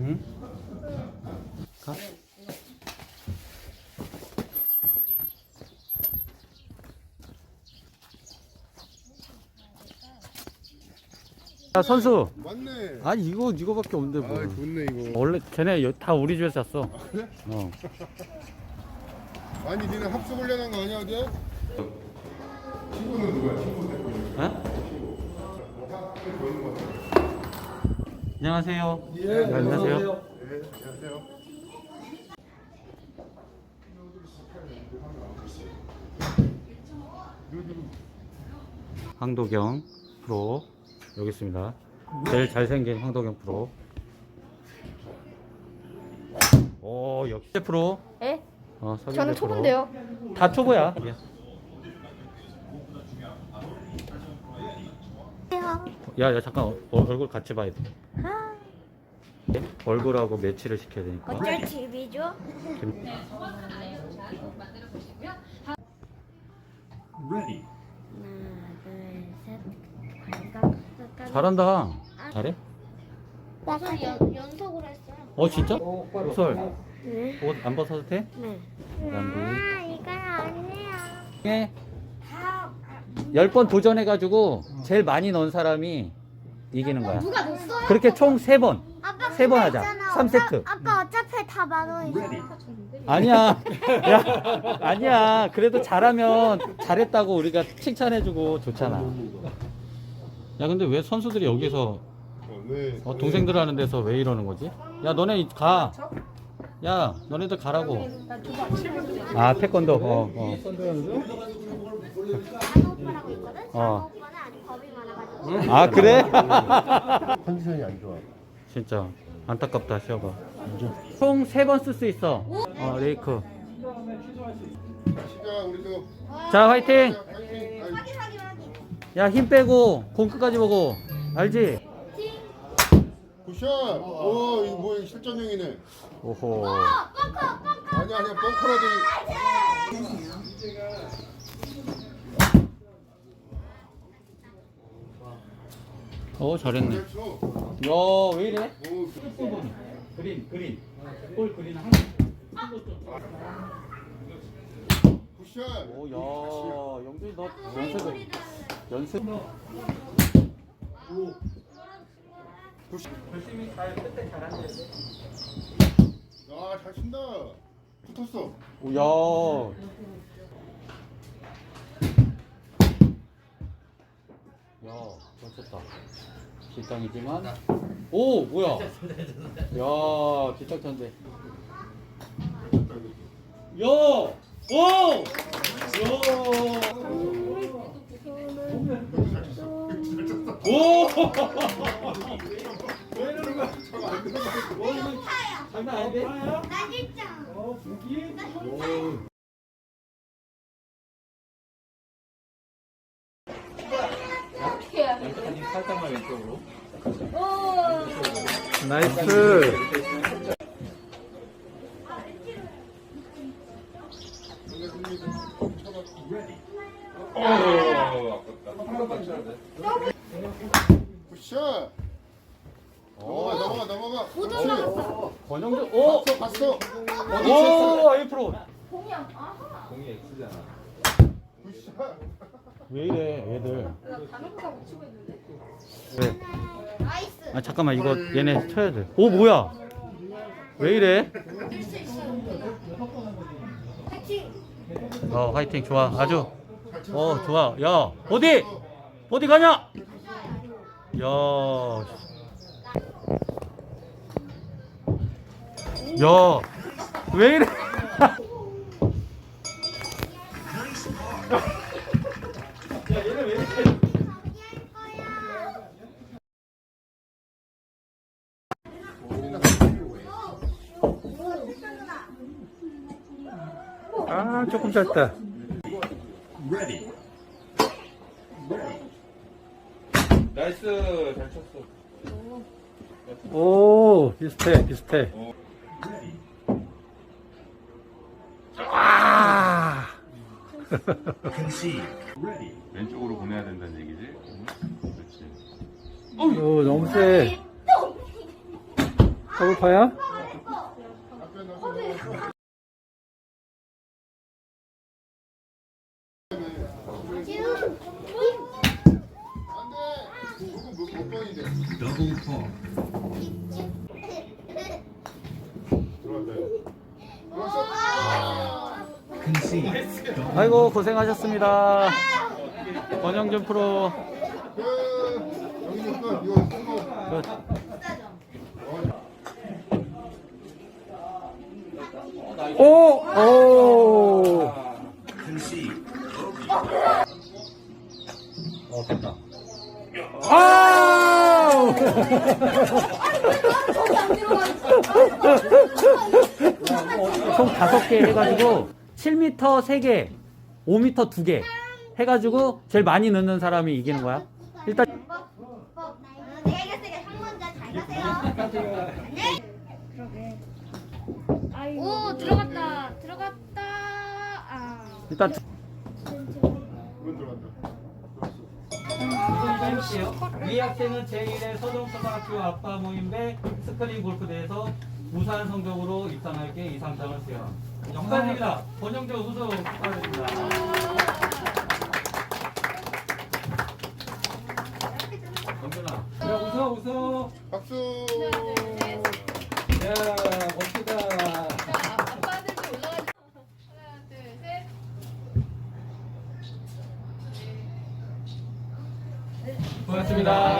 응? 가. 야 선수 맞네. 아니 이거 이거밖에 없는데 아, 뭐 좋네 이거. 원래 걔네 여- 다 우리 집에서 잤어 어. 아니 니네 합숙 훈련한 거 아니야 어제? 친구는 누구야? 어? 안녕하세요 네, 안녕하세요 네, 안녕하세요. 황도경 프로 여기 있습니다. 제일 잘생긴 황도경 프로. 오 역시 프로. 예? 어, 저는. 초보인데요. 다 초보야. 야, 야 잠깐 어, 얼굴 같이 봐야 돼. 네? 얼굴하고 매치를 시켜야 되니까. 어쩔 TV죠? 김- 하나, 둘, 셋. 잘한다. 잘해? 저 연, 연속으로 했어요. 어 진짜? 설. 네. 옷 안 벗어도 돼? 네. 난 뭐? 아, 이건 아니에요. 예. 10번 도전해가지고 제일 많이 넣은 사람이 이기는 거야. 누가 넣었어요? 그렇게 총 3번. 세번 그거 하자. 삼 세트. 아까 어차피 다 만원이잖아. 아니야. 야, 아니야. 그래도 잘하면 잘했다고 우리가 칭찬해주고 좋잖아. 야, 근데 왜 선수들이 여기서 어, 동생들 하는 데서 왜 이러는 거지? 야, 너네 이- 가. 야, 너네들 가라고. 아, 태권도. 어, 어. 단호 오빠라고 있거든? 어. 단호 오빠는 아직 겁이 많아가지고. 아, 그래? 컨디션이 안 좋아. 진짜 안타깝다, 시어봐. 총 3번 쓸 수 있어. 어, 레이크. 시작 우리 도. 자, 화이팅! 파이팅. 아이, 확인, 확인, 확인. 야, 힘 빼고, 공 끝까지 보고. 알지? 굿샷. 오 이거 뭐 실전형이네. 오호. 아니야 아니야 벙커라도. 어, 잘했네. 잘 쳐. 야, 왜 이래? 오, 그린, 그린. 볼 그린 한 굿샷. 오, 야, 영준이 너 연습을 연습. 열심히 잘 끝에 잘하는데. 아잘 친다. 붙었어. 오, 야. 야, 멋졌다. 뒷땅이지만. 오, 뭐야? 야, 뒷땅 쳤는데. 야, 오, 야. 오! 왜 이러는 거야? 오, 이거 장난 아닌데? 나 진짜. 오. 살짝만 왼쪽으로. 나이스. 굿샷. 넘어가 넘어가 넘어가. 그렇지. 권영준, 오! 봤어 봤어. 오! 1%. 굿샷. 왜 이래, 얘들. 왜? 나이스. 아, 잠깐만, 이거 얘네 쳐야 돼. 오, 뭐야? 왜 이래? 파이팅. 어, 화이팅, 좋아. 아주. 어, 좋아. 야, 어디? 어디 가냐? 야. 야, 왜 이래? 아, 조금 짧다. 나이스, 잘 쳤어. 오, 비슷해, 비슷해. 아! 왼쪽으로 보내야 된다는 얘기지? 그렇지. 오, 너무 세. 더블파야? 지금 안돼. 누구 더블파. 들어왔다. 아이고 고생하셨습니다. 권영준 프로. 끝. 오! 오! 어, 됐다. 아우! 총 다섯 개 해가지고 7m 3개, 5m 2개 해가지고 제일 많이 넣는 사람이 이기는 거야. 일단. 네. 오 들어갔다 들어갔다. 아. 일단 두- 들어간다. 이 학생은 제1회 서동초등학교 아빠 모임배 스크린 골프대회에서 우수한 성적으로 입상할게 이상장을 수여라. 영광입니다. 권영재 우수 축하드립니다. 영준아. 야, 웃어, 웃어. 박수. 야, 멋지다. 아빠들도 올라가자. 하나, 둘, 셋. 고맙습니다.